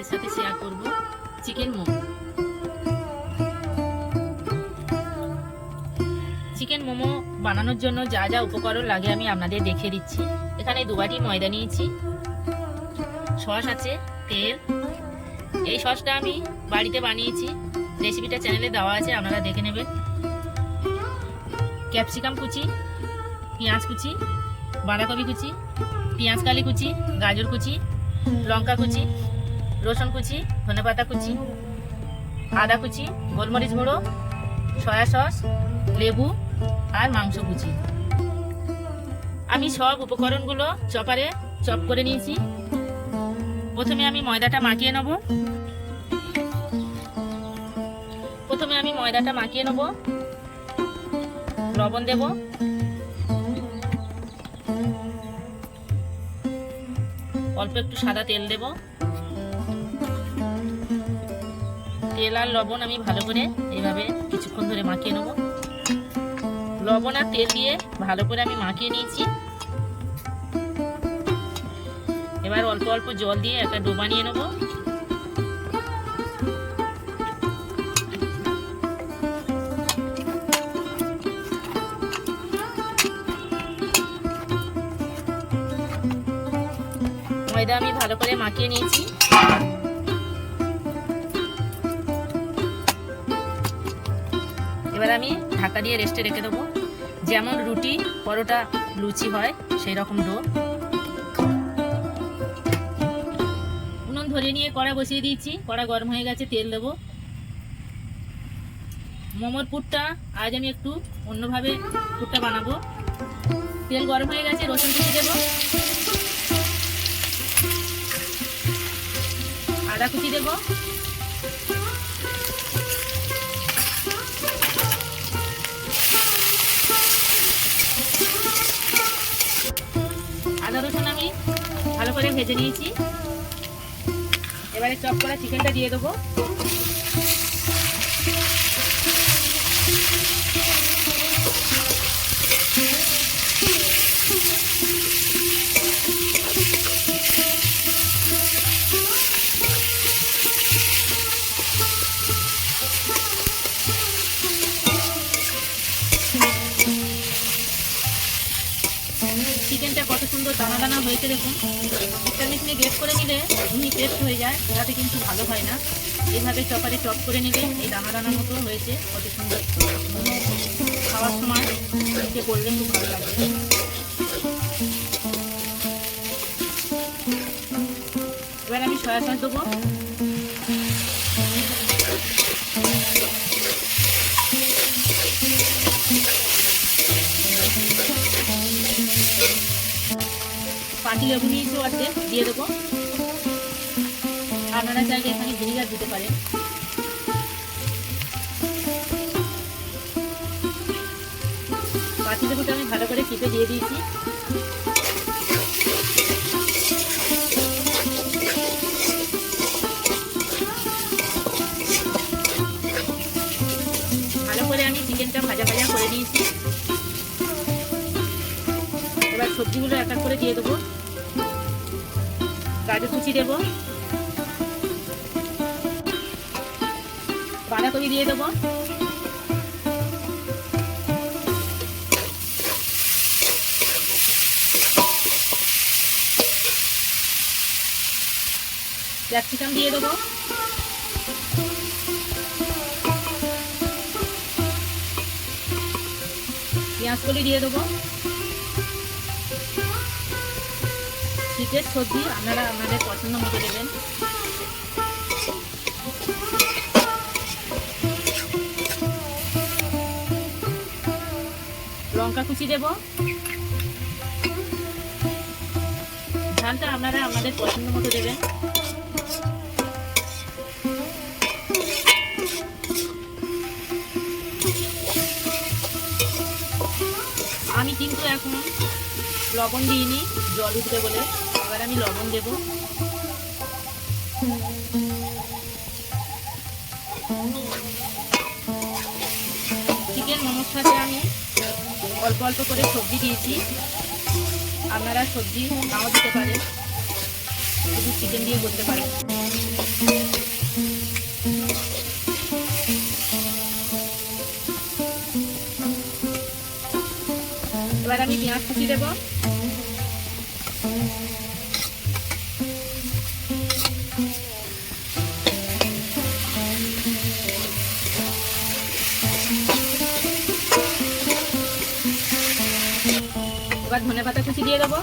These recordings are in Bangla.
আপনাদের সাথে শেয়ার করব। চিকেন মোমো। চিকেন মোমো বানানোর জন্য যা যা উপকরণ লাগে আমি আপনাদের দেখিয়ে দিচ্ছি। এখানে দুবাটি ময়দা নিয়েছি। সস আছে, তেল। এই সসটা আমি বাড়িতে বানিয়েছি। রেসিপিটা চ্যানেলে দেওয়া আছে, আপনারা দেখে নেবেন। ক্যাপসিকাম কুচি, পেঁয়াজ কুচি, বাঁধাকপি কুচি, পেঁয়াজ কালি কুচি, গাজর কুচি, লঙ্কা কুচি রসুন কুচি ধনেপাতা কুচি, আদা কুচি, গোলমরিচ গুঁড়ো, সয়া সস, লেবু আর মাংস কুচি। আমি সব উপকরণগুলো চপারে চপ করে নিয়েছি। প্রথমে আমি ময়দাটা মাখিয়ে নেব। প্রথমে আমি ময়দাটা মাখিয়ে নেব। লবণ দেবো। অল্প একটু সাদা তেল দেব। তেল আর লবণ আমি ভালো করে এইভাবে কিছুক্ষণ ধরে মাখিয়ে নেব। লবণ আর তেল দিয়ে ভালো করে আমি মাখিয়ে নিয়েছি। এবার অল্প অল্প জল দিয়ে একটা ডো বানিয়ে নেব। ময়দা আমি ভালো করে মাখিয়ে নিয়েছি। এবার আমি ঢাকা দিয়ে রেস্টে রেখে দেবো। যেমন রুটি, পরোটা, লুচি হয়, সেই রকম ডো। উনুন ধরে নিয়ে কড়া বসিয়ে দিয়েছি। কড়া গরম হয়ে গেছে, তেল দেবো। মোমোর পুরটা আজ আমি একটু অন্যভাবে পুরটা বানাবো। তেল গরম হয়ে গেছে, রসুন কুচি দেবো। আদা কুচি দেব। আমি ভালো করে ভেজে নিয়েছি। এবারে চপ করা চিকেনটা দিয়ে দেবো। হয়েছে দেখুন। একটা মেশিনে গ্রেট করে নিলে ঘুমি পেস্ট হয়ে যায় ওটাতে কিন্তু ভালো হয় না। এইভাবে চপারে চপ করে নিলে এই দানা দানা মতো হয়েছে, কত সুন্দর। খাওয়ার সময় মুখে করলে খুব ভালো লাগে। এবার আমি সয়া সস দেবো। পাতি লেবু নিয়েছি অর্ধেক দিয়ে দেবো। আপনারা চাইলে এখানে ভিনিগার দিতে পারেন। পাতি লেবুটা আমি ভালো করে চিপে দিয়ে দিয়েছি। ভালো করে আমি চিকেনটা ভাজা ভাজা করে নিয়েছি। এবার সবজিগুলো এক এক করে দিয়ে দেবো। গাজর কুচি দেবো। বাঁধাকপি দিয়ে দেবো। ক্যাপসিকাম দিয়ে দেবো। পেঁয়াজ কলি দিয়ে দেবো। শীতের সবজি আপনারা আপনাদের পছন্দ মতো দেবেন। লঙ্কা কুচি দেব। ঝালটা আপনারা আপনাদের পছন্দ মতো দেবেন। আমি কিন্তু এখন লবণ দিইনি, জল উঠবে বলে। এবার আমি লবণ দেব। চিকেন মোমোর সাথে আমি অল্প অল্প করে সবজি দিয়েছি। আপনারা সবজি নাও দিতে পারেন। শুধু চিকেন দিয়ে করতে পারেন। এবার আমি পেঁয়াজ কুচি দেবো। ধনে পাতা কুচি দিয়ে দেবো।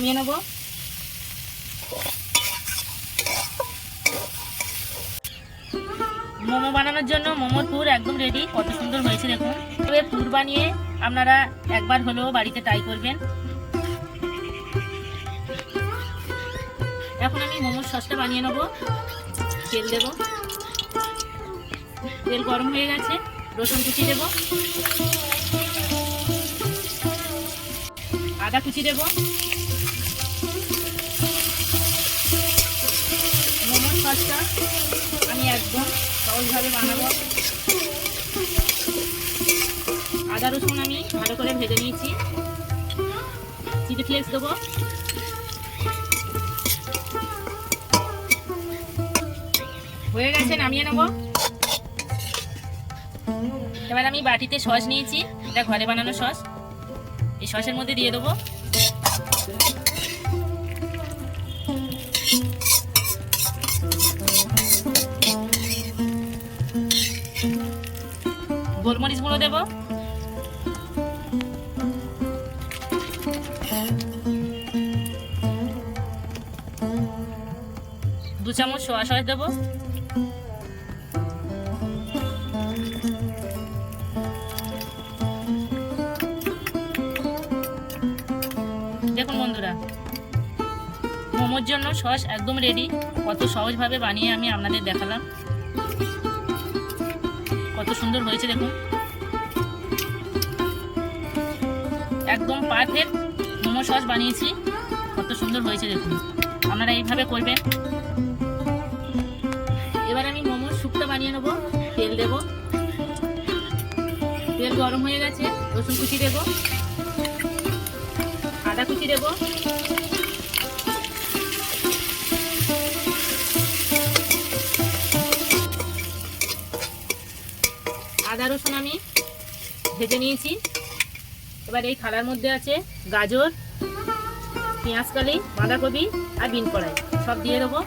নামিয়ে নেব। মোমো বানানোর জন্য মোমোর পুর একদম রেডি কত সুন্দর হয়েছে দেখুন। তবে পুর বানিয়ে আপনারা একবার হলেও বাড়িতে ট্রাই করবেন। এখন আমি মোমোর সসটা বানিয়ে নেব। তেল দেব। তেল গরম হয়ে গেছে, রসুন কুচি দেব। আদা কুচি দেব। সসটা আমি একদম সহজভাবে বানাবো। আদা রসুন আমি ভালো করে ভেজে নিয়েছি। চিলি ফ্লেক্স দেবো। হয়ে গেছে, নামিয়ে নেব। এবার আমি বাটিতে সস নিয়েছি। এটা ঘরে বানানো সস। এই সসের মধ্যে দিয়ে দেবো। গোলমরিচ গুঁড়ো দেবো। দু চামচ সোয়া সস দেবো। দেখুন বন্ধুরা, মোমোর জন্য সস একদম রেডি কত সহজভাবে বানিয়ে আমি আপনাদের দেখালাম। কত সুন্দর হয়েছে দেখুন। একদম পারফেক্ট মোমো সস বানিয়েছি। কত সুন্দর হয়েছে দেখুন। আপনারা এইভাবে করবেন। এবার আমি মোমোর স্যুপটা বানিয়ে নেব। তেল দেব। তেল গরম হয়ে গেছে। রসুন কুচি দেব। আদা কুচি দেব। আদা রসুন আমি ভেজে নিয়েছি। এবার এই থালার মধ্যে আছে গাজর পেঁয়াজকালি বাঁধাকপি আর বিন কড়াই। সব দিয়ে দেবো।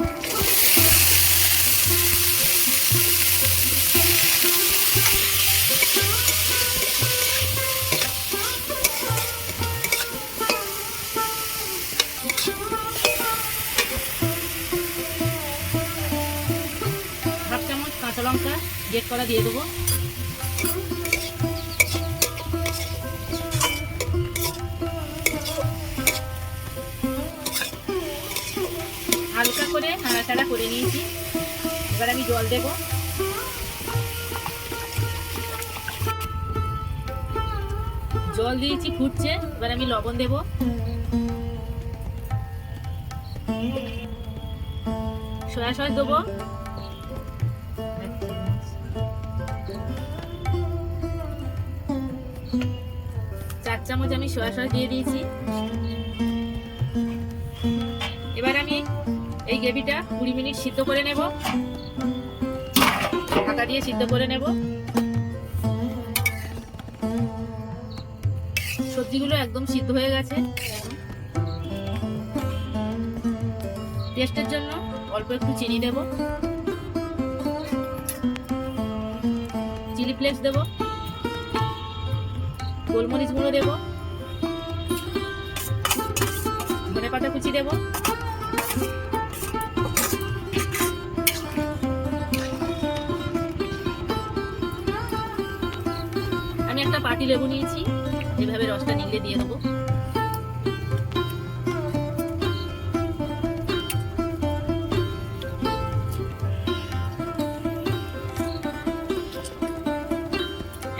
হাফ চামচ কাঁচা লঙ্কা গেট করা দিয়ে দেবো। করে নিয়েছি। এবার আমি জল দেব। জল দিয়েছি, ফুটছে। এবার আমি লবণ দেব। সয়া সস দেবো। চার চামচ আমি সয়া সস দিয়ে দিয়েছি। গ্রেভিটা কুড়ি মিনিট সিদ্ধ করে নেব। ঢাকা দিয়ে সিদ্ধ করে নেব। সবজিগুলো একদম সিদ্ধ হয়ে গেছে। টেস্টের জন্য অল্প একটু চিনি দেব। চিলি ফ্লেক্স দেব। গোলমরিচ গুঁড়ো দেব। ধনে পাতা কুচি দেব। পাটি লেবু নিয়েছি। যেভাবে রসটা নিগড়ে দিয়ে দেবো।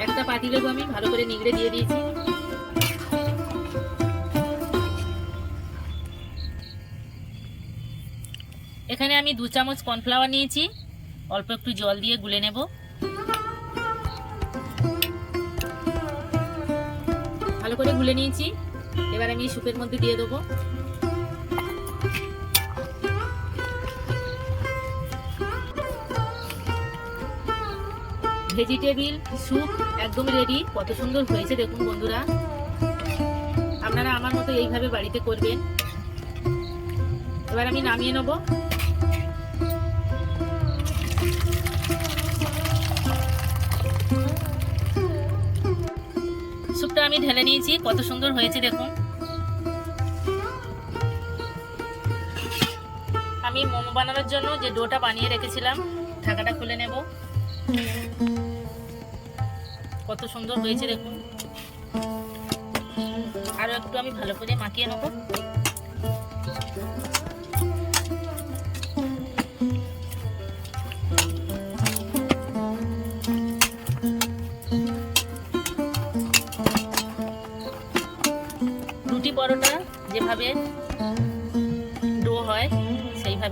একটা পাটি লেবু আমি ভালো করে নিগড়ে দিয়ে দিয়েছি। এখানে আমি দু চামচ কর্নফ্লাওয়ার নিয়েছি। অল্প একটু জল দিয়ে গুলে নেব। ভালো করে গুলে নিয়েছি। এবার আমি সুপের মধ্যে দিয়ে দেবো। ভেজিটেবিল স্যুপ একদম রেডি কত সুন্দর হয়েছে দেখুন বন্ধুরা। আপনারা আমার মতো এইভাবে বাড়িতে করবেন। এবার আমি নামিয়ে নেব। আমি ঢেলে নিয়েছি, কত সুন্দর হয়েছে দেখুন। আমি মোমো বানানোর জন্য যে ডোটা বানিয়ে রেখেছিলাম, ঢাকাটা খুলে নেব। কত সুন্দর হয়েছে দেখুন। আরও একটু আমি ভালো করে মাখিয়ে নেব।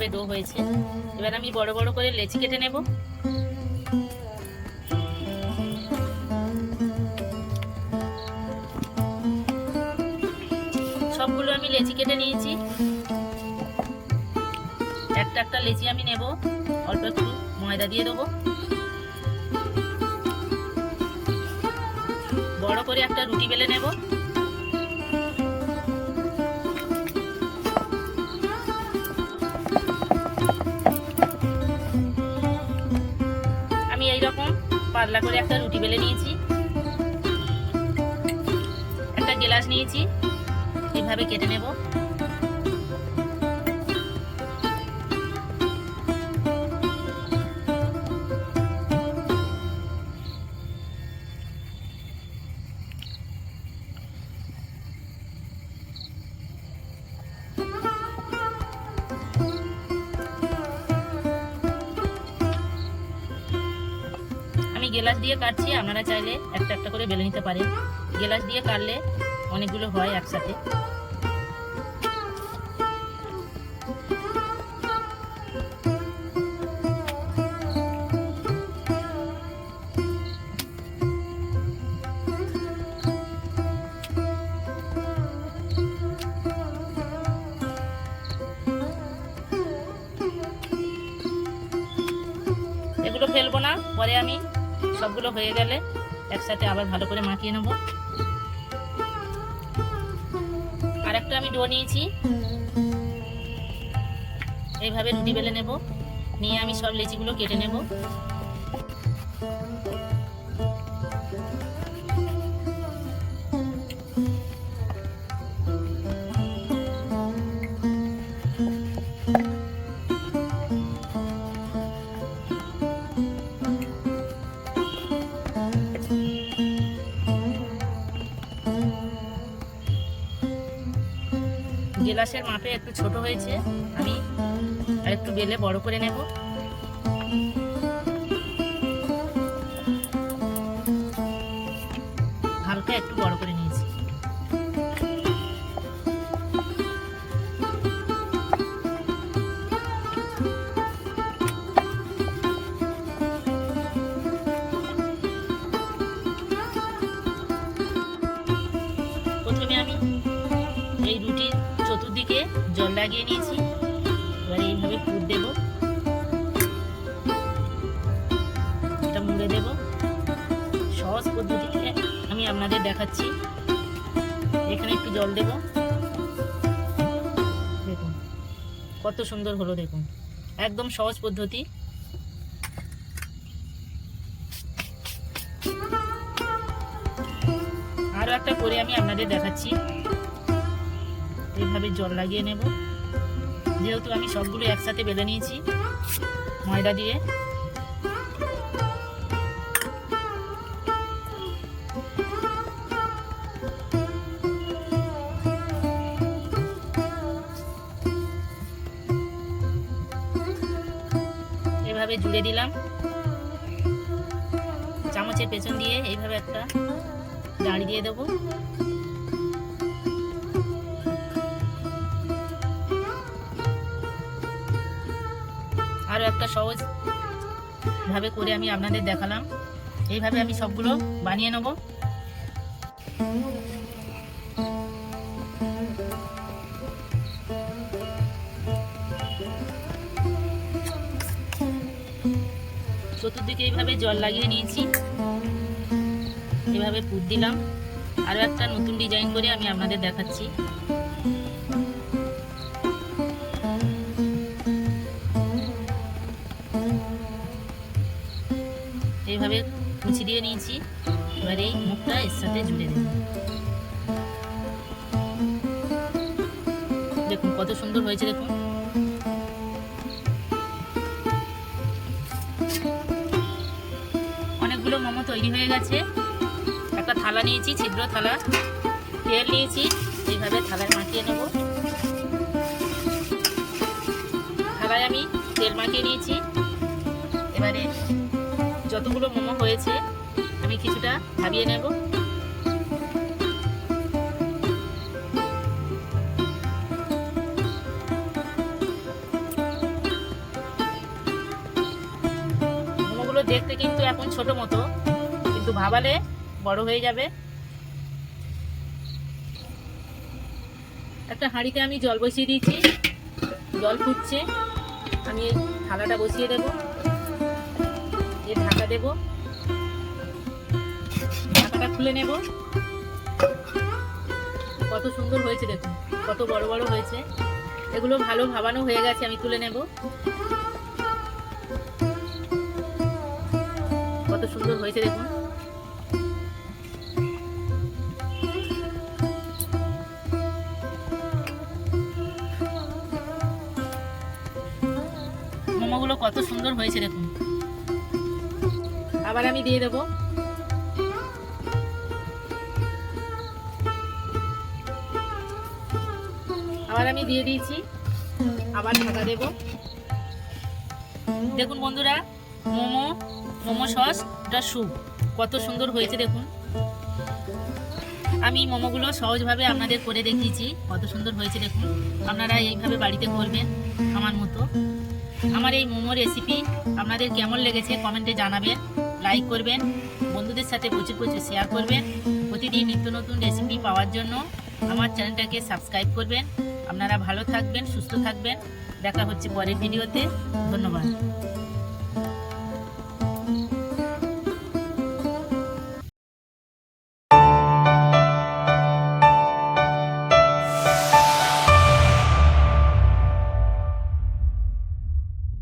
সেইভাবে ডো হয়েছে। এবার আমি বড় বড় করে লেচি কেটে নেব। সবগুলো আমি লেচি কেটে নিয়েছি। একটা একটা লেচি আমি নেব। অল্প একটু ময়দা দিয়ে দেবো। বড় করে একটা রুটি বেলে নেব। পাতলা করে একটা রুটি বেলে নিয়েছি। একটা গেলাস নিয়েছি। এইভাবে কেটে নেব। গেলাস দিয়ে কাটছি, আপনারা চাইলে একটা একটা করে বেলে নিতে পারেন। গেলাস দিয়ে কাটলে অনেকগুলো হয় একসাথে। এগুলো ফেলব না, পরে আমি সবগুলো হয়ে গেলে একসাথে আবার ভালো করে মাখিয়ে নেব। আর একটা আমি ডো নিয়েছি। এইভাবে রুটি বেলে নেব। নিয়ে আমি সব লেচিগুলো কেটে নেব। গেলাসের মাপে একটু ছোট হয়েছে, আমি আর একটু বেলে বড় করে নেব। হালকা একটু বড় করে নিয়েছি। আমি এই রুটির চতুর্দিকে জল লাগিয়ে নিয়েছি। এবার এইভাবে পুর দেব। এটা মুড়ে দেব। সহজ পদ্ধতিতে আমি আপনাদের দেখাচ্ছি। এখানে একটু জল দেব। দেখুন, কত সুন্দর হলো দেখুন। একদম সহজ পদ্ধতি। আরও একটা করে আমি আপনাদের দেখাচ্ছি। এভাবে জল লাগিয়ে নেব। যেহেতু আমি সবগুলো একসাথে বেলে নিয়েছি ময়দা দিয়ে। এভাবে জুড়ে দিলাম। চামচের পেছন দিয়ে এইভাবে একটা দাঁড়িয়ে দেবো। আরও একটা সহজ ভাবে করে আমি আপনাদের দেখালাম। এইভাবে আমি সবগুলো বানিয়ে নেব। চতুর্দিকে এইভাবে জল লাগিয়ে নিয়েছি। এভাবে পুর দিলাম। আরও একটা নতুন ডিজাইন করে আমি আপনাদের দেখাচ্ছি। দিয়ে নিয়েছি। এবার এই মুখটা এর সাথে জুড়ে দেব দেখুন কত সুন্দর হয়েছে, দেখুন। অনেকগুলো মোমো তৈরি হয়ে গেছে। একটা থালা নিয়েছি, ছিদ্র থালা। তেল নিয়েছি, এইভাবে থালায় মাখিয়ে নেব। থালায় আমি তেল মাখিয়ে নিয়েছি। এবারে যতগুলো মোমো হয়েছে আমি কিছুটা ভাবিয়ে নেব। মোমোগুলো দেখতে কিন্তু এখন ছোট মতো, কিন্তু ভাবালে বড় হয়ে যাবে। একটা হাঁড়িতে আমি জল বসিয়ে দিয়েছি, জল ফুটছে। আমি থালাটা বসিয়ে দেবো, দিয়ে ঢাকা দেব। খুলে নেব। কত সুন্দর হয়েছে দেখুন কত বড় বড় হয়েছে। এগুলো ভালো ভাবানো হয়ে গেছে, আমি তুলে নেব। কত সুন্দর হয়েছে দেখুন। মোমোগুলো কত সুন্দর হয়েছে দেখুন। আবার আমি দিয়ে দেবো। আবার আমি দিয়ে দিয়েছি। আবার ঢাকা দেব। দেখুন বন্ধুরা, মোমো মোমো সস, এটা স্যুপ। কত সুন্দর হয়েছে দেখুন। আমি মোমোগুলো সহজভাবে আপনাদের করে দেখিয়েছি। কত সুন্দর হয়েছে দেখুন। আপনারা এইভাবে বাড়িতে করবেন আমার মতো। আমার এই মোমো রেসিপি আপনাদের কেমন লেগেছে কমেন্টে জানাবেন। লাইক করবেন, বন্ধুদের সাথে প্রচুর প্রচুর শেয়ার করবেন। প্রতিদিন নিত্য নতুন রেসিপি পাওয়ার জন্য আমার চ্যানেলটাকে সাবস্ক্রাইব করবেন। আপনারা ভালো থাকবেন সুস্থ থাকবেন। দেখা হচ্ছে পরের ভিডিওতে। ধন্যবাদ।